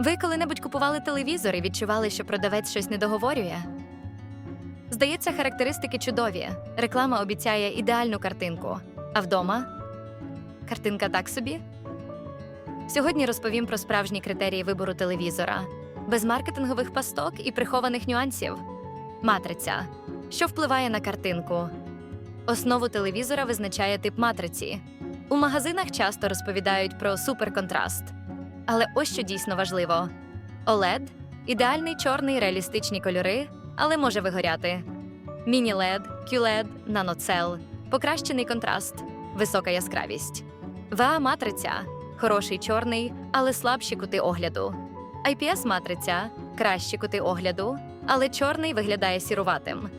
Ви коли-небудь купували телевізор і відчували, що продавець щось не договорює? Здається, характеристики чудові. Реклама обіцяє ідеальну картинку. А вдома? Картинка так собі? Сьогодні розповім про справжні критерії вибору телевізора, без маркетингових пасток і прихованих нюансів. Матриця. Що впливає на картинку? Основу телевізора визначає тип матриці. У магазинах часто розповідають про суперконтраст. Але ось що дійсно важливо: OLED – ідеальний чорний реалістичні кольори, але може вигоряти. Міні-LED, QLED, наноцел, покращений контраст, висока яскравість. VA-матриця хороший чорний, але слабші кути огляду. IPS-матриця кращі кути огляду, але чорний виглядає сіруватим.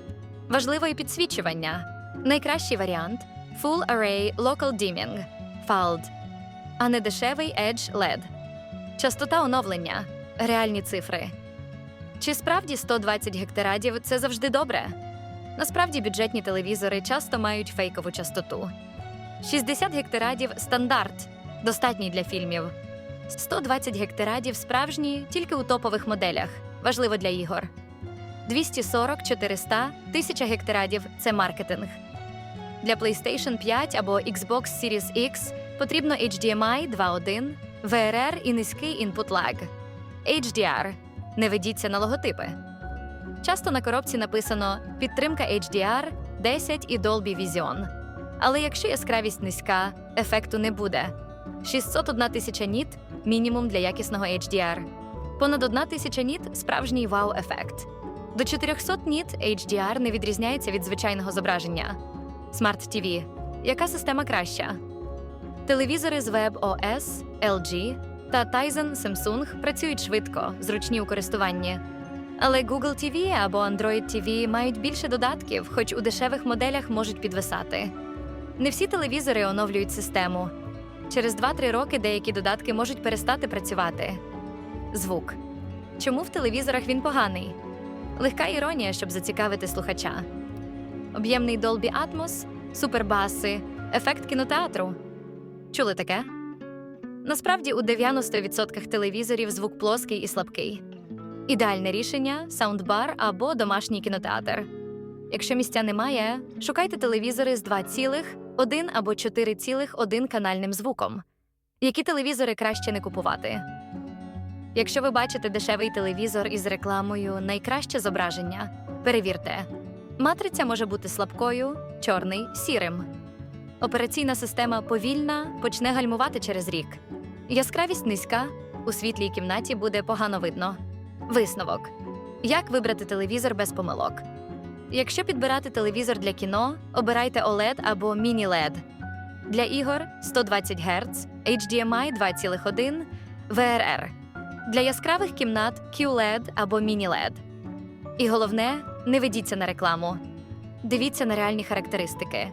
Важливо і підсвічування. Найкращий варіант Full Array Local Dimming FALD, а не дешевий Edge LED. Частота оновлення реальні цифри. Чи справді 120 гектарадів це завжди добре? Насправді бюджетні телевізори часто мають фейкову частоту. 60 гектарадів стандарт, достатній для фільмів. 120 гектарадів справжні тільки у топових моделях, важливо для ігор. 240, 400, 1000 гектарадів це маркетинг. Для PlayStation 5 або Xbox Series X потрібно HDMI 2.1, VRR і низький input lag. HDR. Не ведіться на логотипи. Часто на коробці написано підтримка HDR 10 і Dolby Vision. Але якщо яскравість низька, ефекту не буде. 601 тисяча ніт мінімум для якісного HDR. Понад 1 тисяча ніт справжній вау-ефект. До 400 ніт HDR не відрізняється від звичайного зображення. Smart TV. Яка система краща? Телевізори з WebOS, LG та Tizen Samsung працюють швидко, зручні у користуванні. Але Google TV або Android TV мають більше додатків, хоч у дешевих моделях можуть підвисати. Не всі телевізори оновлюють систему. Через 2-3 роки деякі додатки можуть перестати працювати. Звук. Чому в телевізорах він поганий? Легка іронія, щоб зацікавити слухача. Об'ємний Dolby Atmos, супербаси, ефект кінотеатру. Чули таке? Насправді у 90% телевізорів звук плоский і слабкий. Ідеальне рішення саундбар або домашній кінотеатр. Якщо місця немає, шукайте телевізори з 2,1 або 4,1 канальним звуком. Які телевізори краще не купувати? Якщо ви бачите дешевий телевізор із рекламою найкраще зображення, перевірте. Матриця може бути слабкою, чорний сірим. Операційна система повільна, почне гальмувати через рік. Яскравість низька, у світлій кімнаті буде погано видно. Висновок: як вибрати телевізор без помилок? Якщо підбирати телевізор для кіно, обирайте OLED або Mini-LED. Для ігор 120 Гц, HDMI 2,1, VRR. Для яскравих кімнат QLED або Mini-LED. І головне, не ведіться на рекламу. Дивіться на реальні характеристики.